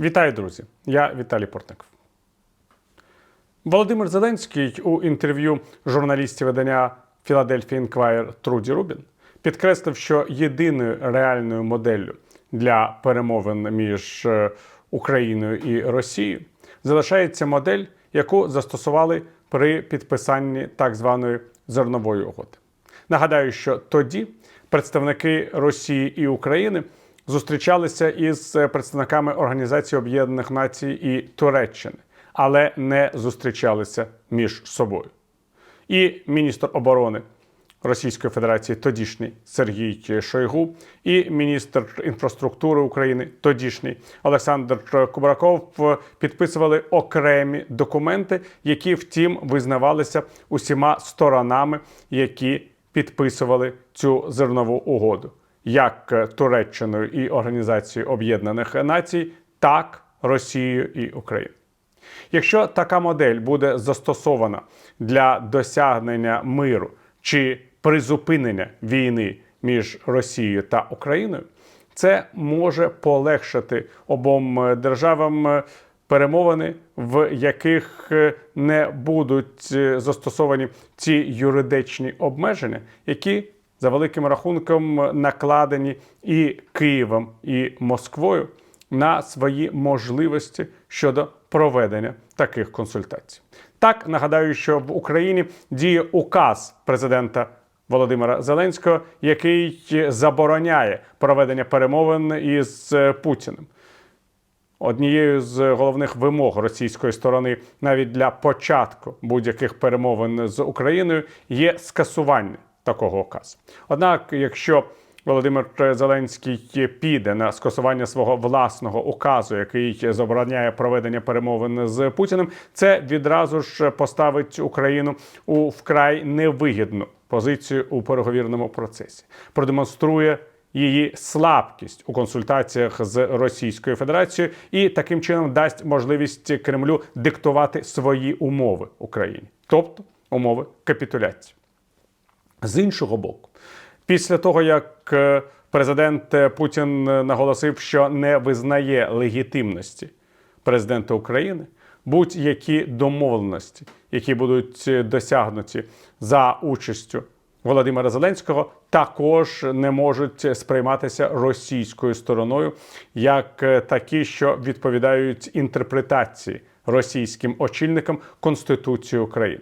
Вітаю, друзі! Я Віталій Портников. Володимир Зеленський у інтерв'ю журналістів видання Philadelphia Inquirer Труді Рубін підкреслив, що єдиною реальною моделлю для перемовин між е, Україною і Росією залишається модель, яку застосували при підписанні так званої зернової угоди. Нагадаю, що тоді представники Росії і України зустрічалися із представниками Організації Об'єднаних Націй і Туреччини, але не зустрічалися між собою. І міністр оборони Російської Федерації тодішній Сергій Шойгу, і міністр інфраструктури України, тодішній Олександр Кубраков підписували окремі документи, які втім визнавалися усіма сторонами, які підписували цю зернову угоду, як Туреччиною і Організацією Об'єднаних Націй, так Росією і Україною. Якщо така модель буде застосована для досягнення миру чи призупинення війни між Росією та Україною, це може полегшити обом державам перемовини, в яких не будуть застосовані ці юридичні обмеження, які за великим рахунком накладені і Києвом, і Москвою на свої можливості щодо проведення таких консультацій. Так нагадаю, що в Україні діє указ президента Володимира Зеленського, який забороняє проведення перемовин із Путіним. Однією з головних вимог російської сторони навіть для початку будь-яких перемовин з Україною є скасування такого указу. Однак, якщо Володимир Зеленський піде на скасування свого власного указу, який забороняє проведення перемовин з Путіним, це відразу ж поставить Україну у вкрай невигідну позицію у переговірному процесі, продемонструє її слабкість у консультаціях з Російською Федерацією і таким чином дасть можливість Кремлю диктувати свої умови Україні, тобто умови капітуляції. З іншого боку, після того як е, президент Путін наголосив, що не визнає легітимності президента України, будь-які домовленості, які будуть досягнуті за участю Володимира Зеленського, також не можуть сприйматися російською стороною як такі, що відповідають інтерпретації російським очільникам Конституції України.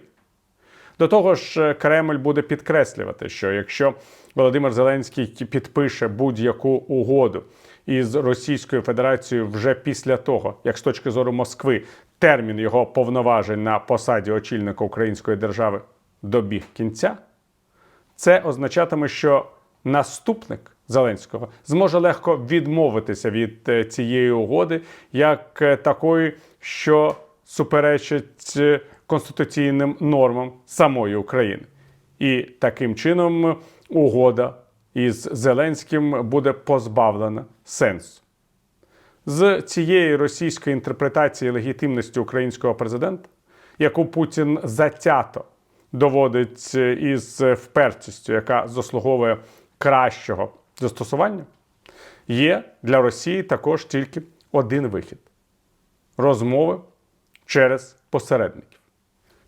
До того ж, Кремль буде підкреслювати, що якщо Володимир Зеленський підпише будь-яку угоду із Російською Федерацією вже після того, як з точки зору Москви термін його повноважень на посаді очільника Української держави добіг кінця, це означатиме, що наступник Зеленського зможе легко відмовитися від е, цієї угоди як е, такої, що суперечить е, конституційним нормам самої України. І таким чином угода із Зеленським буде позбавлена сенсу. З цієї російської інтерпретації легітимності українського президента, яку Путін затято доводить із впертістю, яка заслуговує кращого застосування, є для Росії також тільки один вихід розмови через посередників.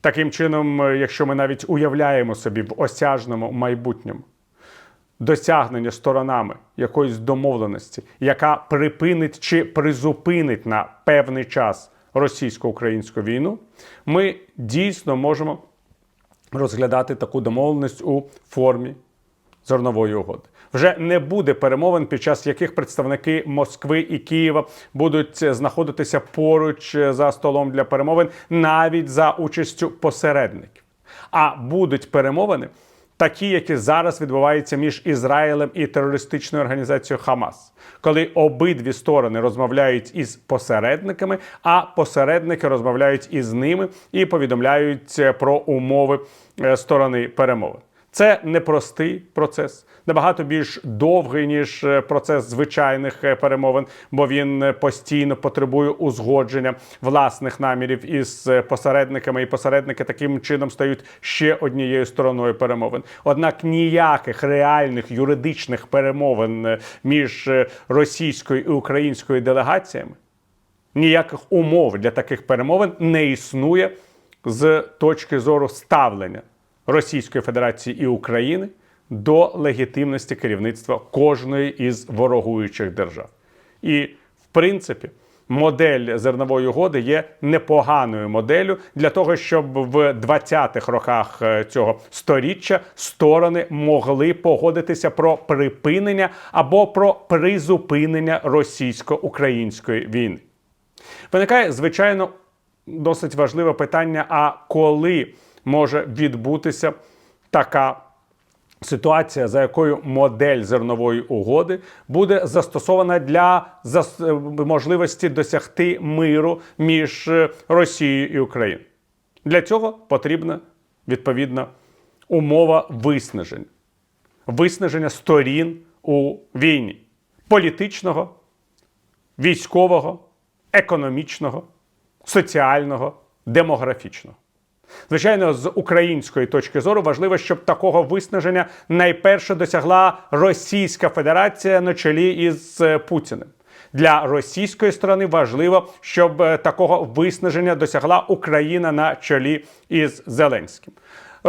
Таким чином, якщо ми навіть уявляємо собі в осяжному майбутньому досягнення сторонами якоїсь домовленості, яка припинить чи призупинить на певний час російсько-українську війну, ми дійсно можемо розглядати таку домовленість у формі зернової угоди. Вже не буде перемовин, під час яких представники Москви і Києва будуть знаходитися поруч за столом для перемовин, навіть за участю посередників. А будуть перемовини, такі, які зараз відбуваються між Ізраїлем і терористичною організацією Хамас, коли обидві сторони розмовляють із посередниками, а посередники розмовляють із ними і повідомляють про умови е, сторони перемовин. Це непростий процес, набагато більш довгий ніж е, процес звичайних е, перемовин, бо він е, постійно потребує узгодження власних намірів із посередниками, і посередники таким чином стають ще однією стороною перемовин. Однак ніяких реальних юридичних перемовин між російською і українською делегаціями ніяких умов для таких перемовин не існує з точки зору ставлення Російської Федерації і України до легітимності керівництва кожної із ворогуючих держав. І в принципі, модель зернової угоди є непоганою моделлю для того, щоб в 20-х роках е, цього сторіччя сторони могли погодитися про припинення або про призупинення російсько-української війни. Виникає, звичайно, досить важливе питання: а коли може відбутися така ситуація, за якою модель зернової угоди буде застосована для зас... можливості досягти миру між е, Росією і Україною? Для цього потрібна відповідна умова виснаження, виснаження сторін у війні політичного, військового, економічного, соціального, демографічного. Звичайно, з української точки зору важливо, щоб такого виснаження найперше досягла Російська Федерація на чолі із е, Путіним. Для російської сторони важливо, щоб е, такого виснаження досягла Україна на чолі із Зеленським.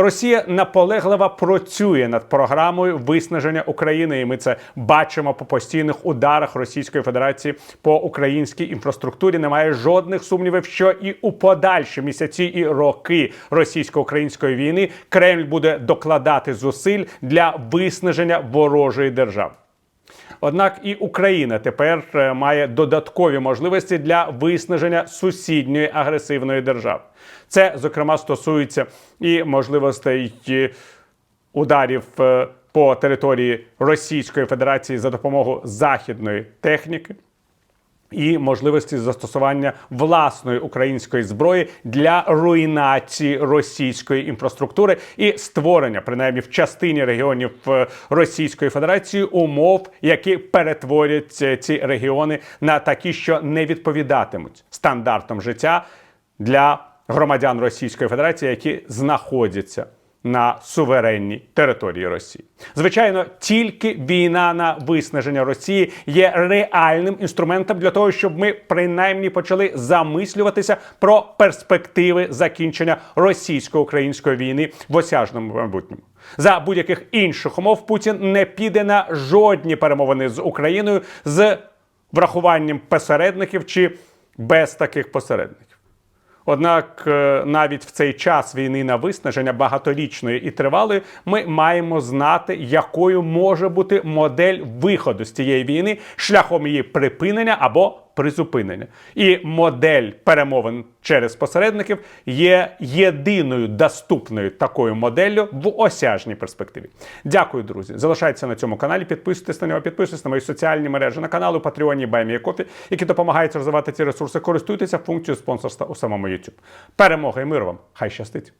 Росія наполегливо працює над програмою виснаження України, і ми це бачимо по постійних ударах Російської Федерації по українській інфраструктурі. Немає жодних сумнівів, що і у подальші місяці і роки російсько-української війни Кремль буде докладати зусиль для виснаження ворожої держави. Однак і Україна тепер е, має додаткові можливості для виснаження сусідньої агресивної держави. Це, зокрема, стосується і можливостей е, ударів е, по території Російської Федерації за допомогою західної техніки. І можливості застосування власної української зброї для руйнації російської інфраструктури і створення, принаймні в частині регіонів е, Російської Федерації, умов, які перетворять е, ці регіони на такі, що не відповідатимуть стандартам життя для громадян Російської Федерації, які знаходяться на суверенній території Росії. Звичайно, тільки війна на виснаження Росії є реальним інструментом для того, щоб ми принаймні почали замислюватися про перспективи закінчення російсько-української війни в осяжному майбутньому. За будь-яких інших умов Путін не піде на жодні перемовини з Україною з врахуванням посередників чи без таких посередників. Однак е, навіть в цей час війни на виснаження багаторічної і тривалої ми маємо знати, якою може бути модель виходу з цієї війни шляхом її припинення або призупинення. І модель перемовин через посередників є єдиною доступною такою моделлю в осяжній перспективі. Дякую, друзі. Залишайтеся на цьому каналі, підписуйтесь на нього, підписуйтесь на мої соціальні мережі на канал у Баймія Кофі, які допомагають розвивати ці ресурси. Користуйтеся функцією спонсорства у самому YouTube. Перемога і мир вам! Хай щастить!